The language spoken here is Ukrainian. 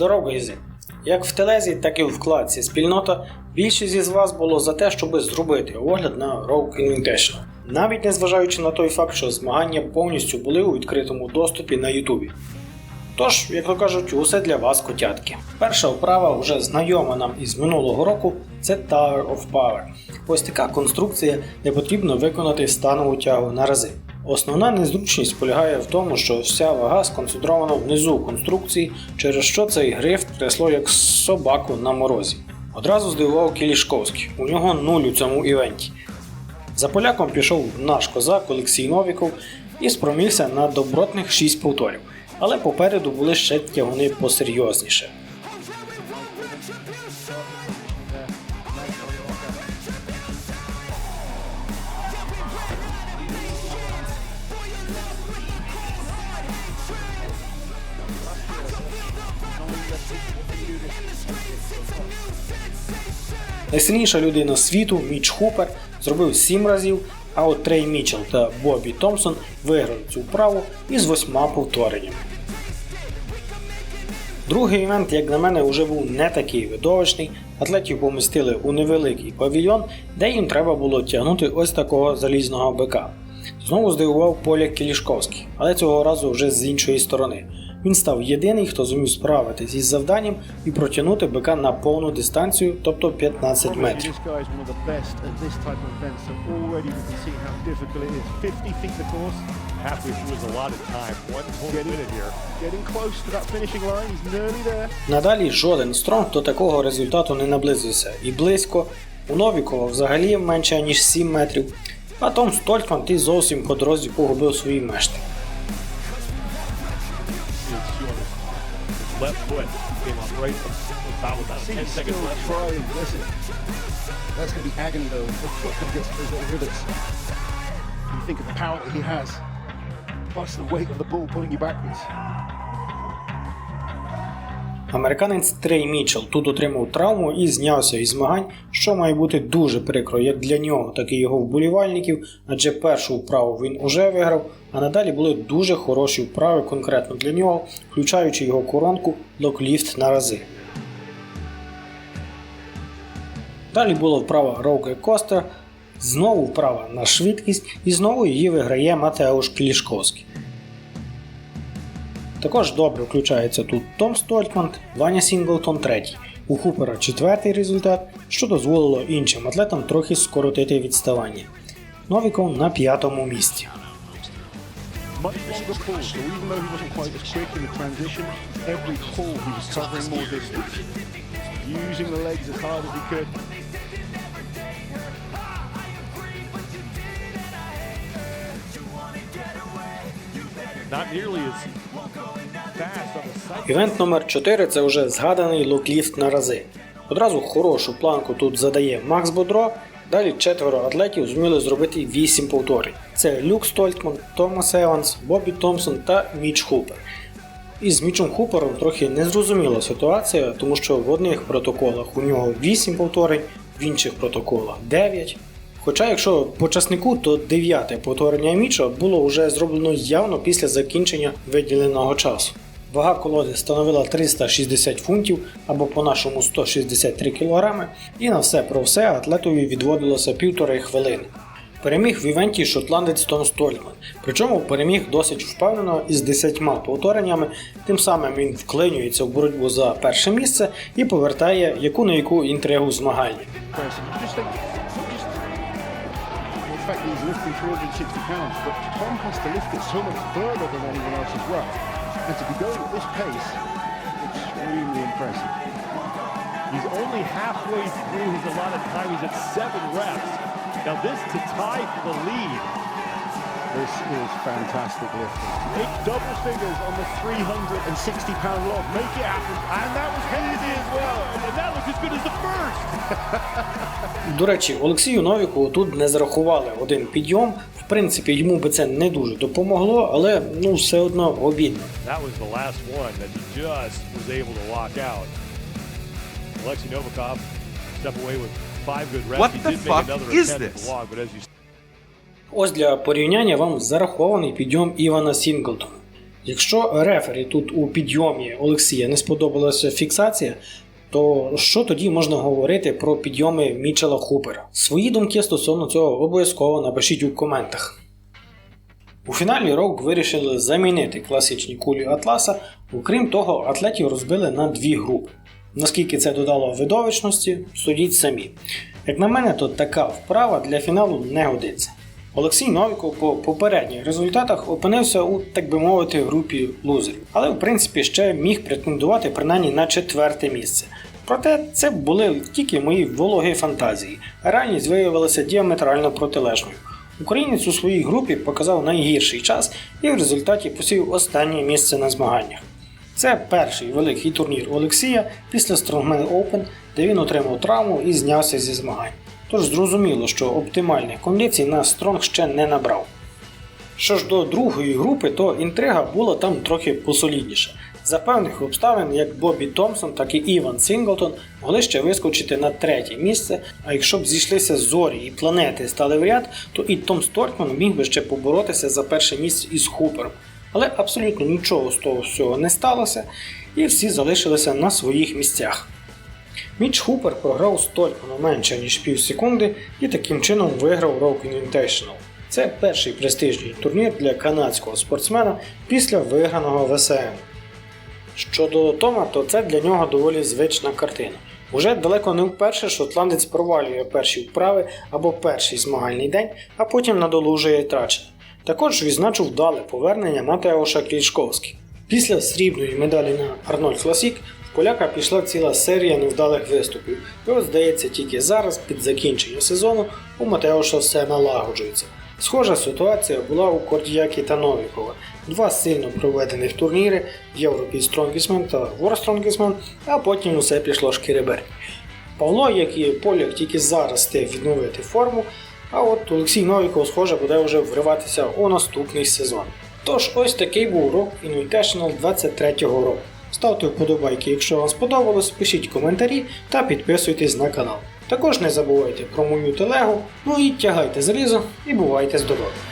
Здоров, гайзи! Як в телезі, так і в вкладці спільнота, більшість із вас було за те, щоб зробити огляд на Rogue Invitational. Навіть незважаючи на той факт, що змагання повністю були у відкритому доступі на Ютубі. Тож, як то кажуть, усе для вас котятки. Перша вправа, вже знайома нам із минулого року, це Tower of Power. Ось така конструкція, де потрібно виконати станову тягу на рази. Основна незручність полягає в тому, що вся вага сконцентрована внизу конструкції, через що цей гриф трясло як собаку на морозі. Одразу здивував Кілішковський, у нього нуль у цьому івенті. За поляком пішов наш козак Олексій Новіков і спромігся на добротних 6 повторів, але попереду були ще тягуни посерйозніше. Найсильніша людина світу Міч Хупер зробив 7 разів, а от Трей Мічел та Бобі Томпсон виграли цю вправу із восьма повтореннями. Другий івент, як на мене, вже був не такий видовищний. Атлетів помістили у невеликий павільйон, де їм треба було тягнути ось такого залізного бика. Знову здивував Поляк Кілішковський, але цього разу вже з іншої сторони. Він став єдиний, хто зумів справитись із завданням і протягнути бика на повну дистанцію, тобто 15 метрів. this guy is one of the best at this type of event, so already we can see how difficult it is. 50 feet the course, halfway through his allotted time. One full Getting- minute here. getting close to that finishing line. He's nearly there. Надалі жоден стронг до такого результату не наблизився і близько. У Новікова взагалі менше ніж 7 метрів, а Том Стольтман ти зовсім по дорозі погубив свої мешти. Foot came off right about with about 10 seconds left. trying. Listen, that's going to be agony though. Little rivets. You think of the power that he has, plus the weight of the ball pulling you backwards. Американець Трей Мітчелл тут отримав травму і знявся із змагань, що має бути дуже прикро як для нього, так і його вболівальників, адже першу вправу він уже виграв, а надалі були дуже хороші вправи конкретно для нього, включаючи його коронку локліфт на рази. Далі була вправа Роуке Костер, знову вправа на швидкість, і знову її виграє Матеуш Клішковський. Також добре включається тут Том Стольтман, Ваня Сінглтон третій. У Хупера четвертий результат, що дозволило іншим атлетам трохи скоротити відставання. Новіков на п'ятому місці. Using the legs as hard as he could. Івент номер 4 це вже згаданий локліфт на рази. Одразу хорошу планку тут задає Макс Бодро. Далі четверо атлетів зуміли зробити 8 повторень. Це Люк Стольтман, Томас Еванс, Бобі Томпсон та Міч Хупер. Із Мічем Хупером трохи незрозуміла ситуація, тому що в одних протоколах у нього 8 повторень, в інших протоколах 9. Хоча, якщо по часнику, то дев'яте повторення Міча було вже зроблено явно після закінчення виділеного часу. Вага колоди становила 360 фунтів або по-нашому 163 кг, і на все про все атлетові відводилося півтори хвилини. Переміг в івенті шотландець Том Стольман, причому переміг досить впевнено із 10 повтореннями, тим самим він вклинюється в боротьбу за перше місце і повертає яку на яку інтригу змагання. Lifting 360 pounds, but Tom has to lift it so much further than anyone else as well. And to be going at this pace, extremely impressive. He's only halfway through his allotted time. He's at seven reps. Now this to tie for the lead. This is fantastic lifting. Make double figures on the 360 pound log. Make it happen. And that was easy as well. And that looks as good as the first. До речі, Олексію Новіку тут не зарахували один підйом. В принципі, йому би це не дуже допомогло, але ну все одно обідно. That was the last one that he just was able to lock out. Alexei Novikov step away with five good reps. What he the did fuck make another is this? log, but as you Ось для порівняння вам зарахований підйом Івана Сінглтона. Якщо рефері тут у підйомі Олексія не сподобалася фіксація, то що тоді можна говорити про підйоми Мічела Хупера? Свої думки стосовно цього обов'язково напишіть у коментах. У фіналі Роук вирішили замінити класичні кулі Атласа, окрім того, атлетів розбили на дві групи. Наскільки це додало видовищності, судіть самі. Як на мене, то така вправа для фіналу не годиться. Олексій Новіков по попередніх результатах опинився у, так би мовити, групі лузерів, але в принципі ще міг претендувати принаймні на четверте місце. Проте це були тільки мої вологі фантазії, реальність виявилася діаметрально протилежною. Українець у своїй групі показав найгірший час і в результаті посів останнє місце на змаганнях. Це перший великий турнір Олексія після Strongman Open, де він отримав травму і знявся зі змагань. Тож зрозуміло, що оптимальних кондицій на Стронг ще не набрав. Що ж до другої групи, то інтрига була там трохи посолідніша. За певних обставин, як Бобі Томпсон, так і Іван Сінглтон могли ще вискочити на третє місце, а якщо б зійшлися зорі і планети стали в ряд, то і Том Стортман міг би ще поборотися за перше місце із Хупером. Але абсолютно нічого з того всього не сталося, і всі залишилися на своїх місцях. Міч Хупер програв Столькману менше ніж пів секунди і таким чином виграв Rogue Invitational. Це перший престижний турнір для канадського спортсмена після виграного ВСН. Щодо Тома, то це для нього доволі звична картина. Уже далеко не вперше шотландець провалює перші вправи або перший змагальний день, а потім надолужує трачене. Також відзначив вдале повернення Матеоша Клічковський. Після срібної медалі на Арнольд Класік поляка пішла ціла серія невдалих виступів, і от здається, тільки зараз, під закінчення сезону, у Матеоша все налагоджується. Схожа ситуація була у Кордіякі та Новікова. Два сильно проведених турніри Європі Strongest та Strongest а потім усе пішло шкіреберть. Павло, як і поляк, тільки зараз встиг відновити форму, а от Олексій Новіков, схоже, буде вже вриватися у наступний сезон. Тож ось такий був урок Invitational 23-го року. Ставте вподобайки, якщо вам сподобалось, пишіть коментарі та підписуйтесь на канал. Також не забувайте про мою телегу, ну і тягайте залізо і бувайте здорові!